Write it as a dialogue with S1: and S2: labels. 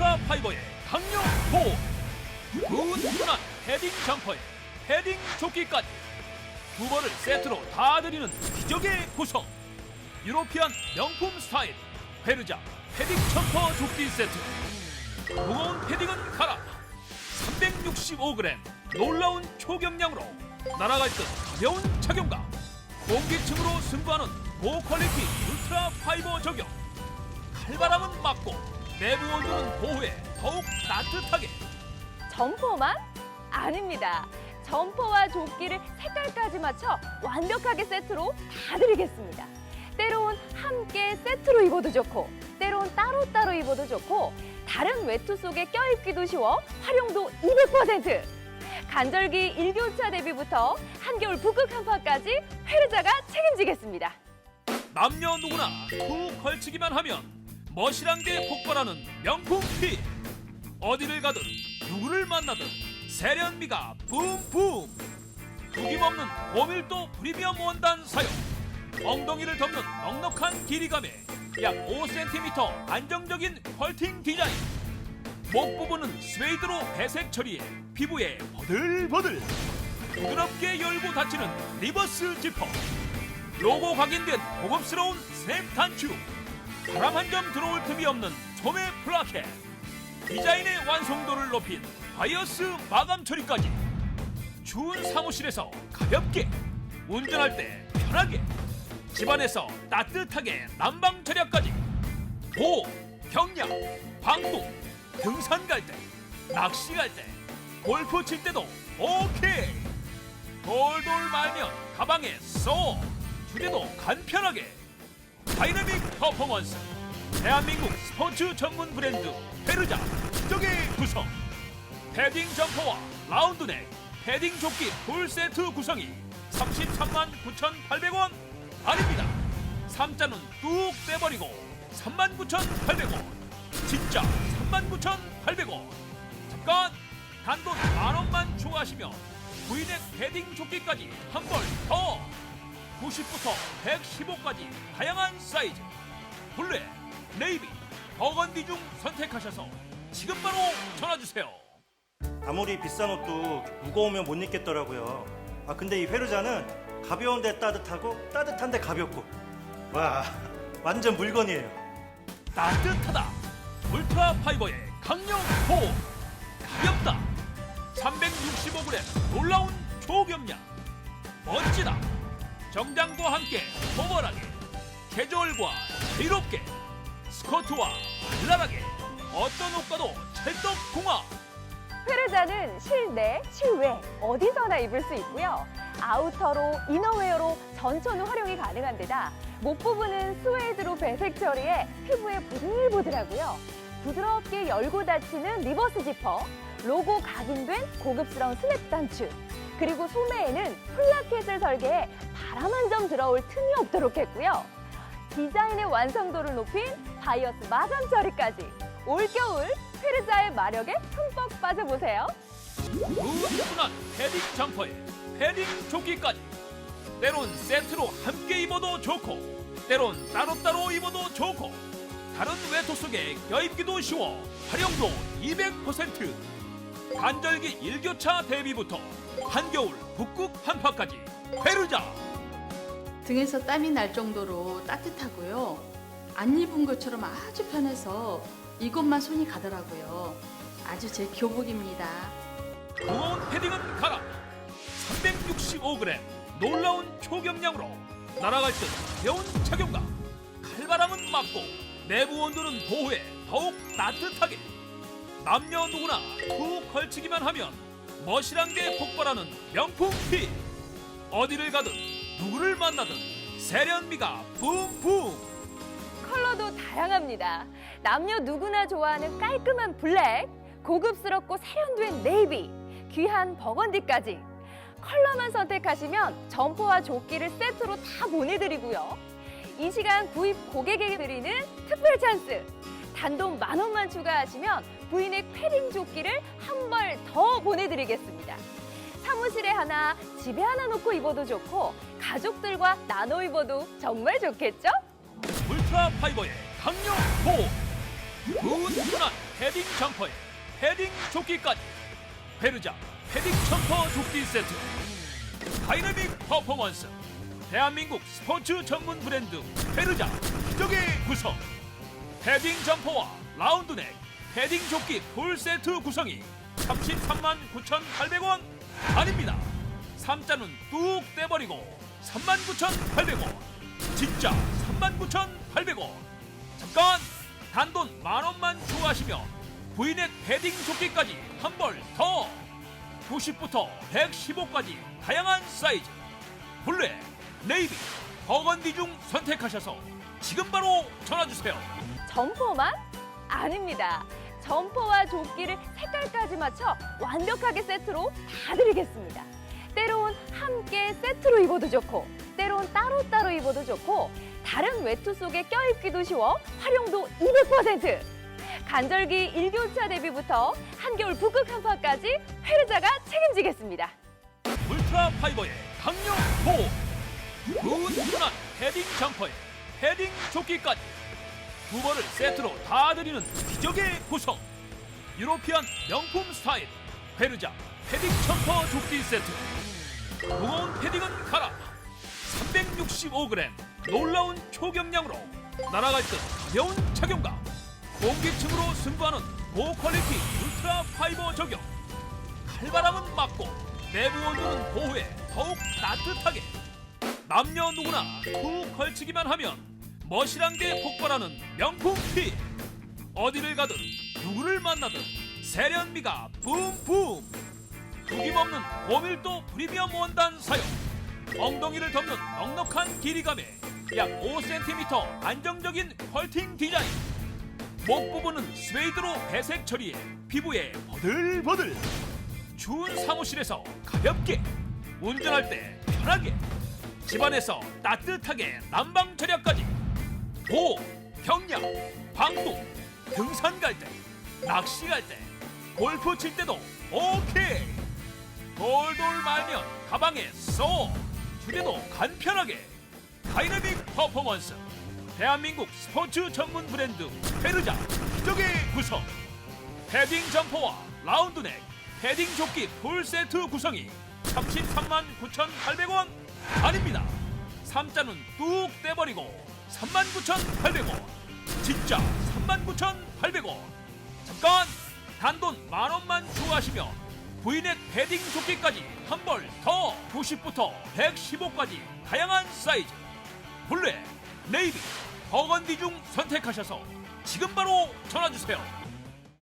S1: 울트라 파이버의 강력 보호 훈훈한 패딩 점퍼에 패딩 조끼까지 두 벌을 세트로 다 드리는 기적의 구성. 유로피안 명품 스타일 페르자 패딩 점퍼 조끼 세트. 무거운 패딩은 가라. 365g 놀라운 초경량으로 날아갈 듯 가벼운 착용감. 공기층으로 승부하는 고퀄리티 울트라 파이버 적용 칼바람은 막고 내부 온도는 보호해 더욱 따뜻하게
S2: 점퍼만? 아닙니다. 점퍼와 조끼를 색깔까지 맞춰 완벽하게 세트로 다 드리겠습니다. 때론 함께 세트로 입어도 좋고, 때론 따로따로 입어도 좋고, 다른 외투 속에 껴입기도 쉬워 활용도 200%! 간절기 일교차 대비부터 한겨울 북극 한파까지 페르자가 책임지겠습니다.
S1: 남녀 누구나 푹 걸치기만 하면 멋이란 게 폭발하는 명품 핏 어디를 가든 누구를 만나든 세련미가 붐붐 구김없는 고밀도 프리미엄 원단 사용. 엉덩이를 덮는 넉넉한 길이감에 약 5cm 안정적인 컬팅 디자인. 목 부분은 스웨이드로 배색 처리해 피부에 버들버들. 부드럽게 열고 닫히는 리버스 지퍼. 로고 각인된 고급스러운 스냅 단추 바람 한 점 들어올 틈이 없는 소매 플라켓 디자인의 완성도를 높인 바이어스 마감 처리까지 추운 사무실에서 가볍게 운전할 때 편하게 집안에서 따뜻하게 난방 절약까지 보호, 경량, 방풍, 등산 갈 때, 낚시 갈 때, 골프 칠 때도 오케이. 돌돌 말면 가방에 쏙. 휴대도 간편하게 다이나믹 퍼포먼스. 대한민국 스포츠 전문 브랜드 페르자 기적의 구성. 패딩 점퍼와 라운드 넥 패딩 조끼 풀세트 구성이 33만 9,800원 아닙니다. 3자는 뚝 떼버리고 3만 9,800원 진짜 3만 9,800원. 잠깐 단돈 만원만 추가하시면 부인의 패딩 조끼까지 한 벌더 90부터 115까지 다양한 사이즈. 블랙, 네이비, 버건디 중 선택하셔서 지금 바로 전화주세요.
S3: 아무리 비싼 옷도 무거우면 못 입겠더라고요. 아 근데 이 페르자는 가벼운데 따뜻하고 따뜻한데 가볍고. 와 완전 물건이에요.
S1: 따뜻하다. 울트라 파이버의 강력 보호. 가볍다. 365g 놀라운 초경량. 멋지다 정장과 함께 포멀하게 캐주얼과 자유롭게 스커트와 발랄하게 어떤 옷과도 찰떡궁합
S2: 페르자는 실내, 실외 어디서나 입을 수 있고요. 아우터로, 이너웨어로 전천후 활용이 가능한 데다 목 부분은 스웨이드로 배색 처리해 피부에 보들보들하고요. 부드럽게 열고 닫히는 리버스 지퍼, 로고 각인된 고급스러운 스냅 단추, 그리고 소매에는 플라켓을 설계해 바람 한 점 들어올 틈이 없도록 했고요. 디자인의 완성도를 높인 바이어스 마감 처리까지 올겨울 페르자의 마력에 흠뻑 빠져보세요.
S1: 훈훈한 패딩 점퍼에 패딩 조끼까지 때론 세트로 함께 입어도 좋고 때론 따로따로 입어도 좋고 다른 외투 속에 껴입기도 쉬워 활용도 200% 간절기 일교차 대비부터 한겨울 북극 한파까지 페르자
S4: 등에서 땀이 날 정도로 따뜻하고요. 안 입은 것처럼 아주 편해서 이것만 손이 가더라고요. 아주 제 교복입니다.
S1: 무거운 패딩은 가라 365g 놀라운 초경량으로 날아갈 듯 가벼운 착용감 칼바람은 막고 내부 온도는 보호해 더욱 따뜻하게 남녀 누구나 푹 걸치기만 하면 멋이란 게 폭발하는 명품 핏 어디를 가든 누구를 만나든 세련미가 붐붐
S2: 컬러도 다양합니다. 남녀 누구나 좋아하는 깔끔한 블랙, 고급스럽고 세련된 네이비, 귀한 버건디까지 컬러만 선택하시면 점퍼와 조끼를 세트로 다 보내드리고요. 이 시간 구입 고객에게 드리는 특별 찬스. 단돈 만 원만 추가하시면 부인의 패딩 조끼를 한 벌 더 보내드리겠습니다. 사무실에 하나, 집에 하나 놓고 입어도 좋고 가족들과 나눠 입어도 정말 좋겠죠?
S1: 울트라 파이버의 강력 보호 훈훈한 패딩 점퍼에 패딩 조끼까지 베르자 패딩 점퍼 조끼 세트 다이내믹 퍼포먼스 대한민국 스포츠 전문 브랜드 베르자 기적의 구성 패딩 점퍼와 라운드넥 패딩 조끼 풀 세트 구성이 33만 9,800원 아닙니다. 3자는 뚝 떼버리고 39,800원. 진짜 39,800원. 잠깐 단돈 만원만 추가하시면 브이넷 패딩 조끼까지 한 벌 더. 90부터 115까지 다양한 사이즈. 블랙, 네이비, 버건디 중 선택하셔서 지금 바로 전화주세요.
S2: 점퍼만? 아닙니다. 점퍼와 조끼를 색깔까지 맞춰 완벽하게 세트로 다 드리겠습니다. 때론 함께 세트로 입어도 좋고, 때론 따로따로 입어도 좋고, 다른 외투 속에 껴입기도 쉬워 활용도 200%! 간절기 일교차 대비부터 한겨울 북극 한파까지 회르자가 책임지겠습니다.
S1: 울트라 파이버의 강력 보호 훈훈한 패딩 점퍼에 패딩 조끼까지 두 벌을 세트로 다 드리는 기적의 구성. 유로피안 명품 스타일 베르자 패딩 점퍼 조끼 세트. 무거운 패딩은 가라 365g 놀라운 초경량으로 날아갈 듯 가벼운 착용감. 공기층으로 승부하는 고퀄리티 울트라 파이버 적용 칼바람은 막고 내부 온도는 보호해 더욱 따뜻하게. 남녀 누구나 툭 걸치기만 하면 멋이란 게 폭발하는 명품 핏 어디를 가든 누구를 만나든 세련미가 붐붐 구김없는 고밀도 프리미엄 원단 사용. 엉덩이를 덮는 넉넉한 길이감에 약 5cm 안정적인 펄팅 디자인. 목 부분은 스웨이드로 배색 처리해 피부에 버들버들. 추운 사무실에서 가볍게 운전할 때 편하게. 집안에서 따뜻하게 난방 절약까지 보호, 경량, 방부, 등산 갈 때, 낚시 갈 때, 골프 칠 때도 오케이. 돌돌 말면 가방에 쏙 휴대도 간편하게. 다이내믹 퍼포먼스 대한민국 스포츠 전문 브랜드 베르자 기적의 구성. 패딩 점퍼와 라운드넥 패딩 조끼 풀 세트 구성이 33만 9,800원 아닙니다. 3자는 뚝 떼버리고 39,800원. 진짜 39,800원. 잠깐 단돈 만원만 추가하시면 브이넷 패딩 조끼까지 한 벌 더 90부터 115까지 다양한 사이즈. 블랙, 네이비, 버건디 중 선택하셔서 지금 바로 전화주세요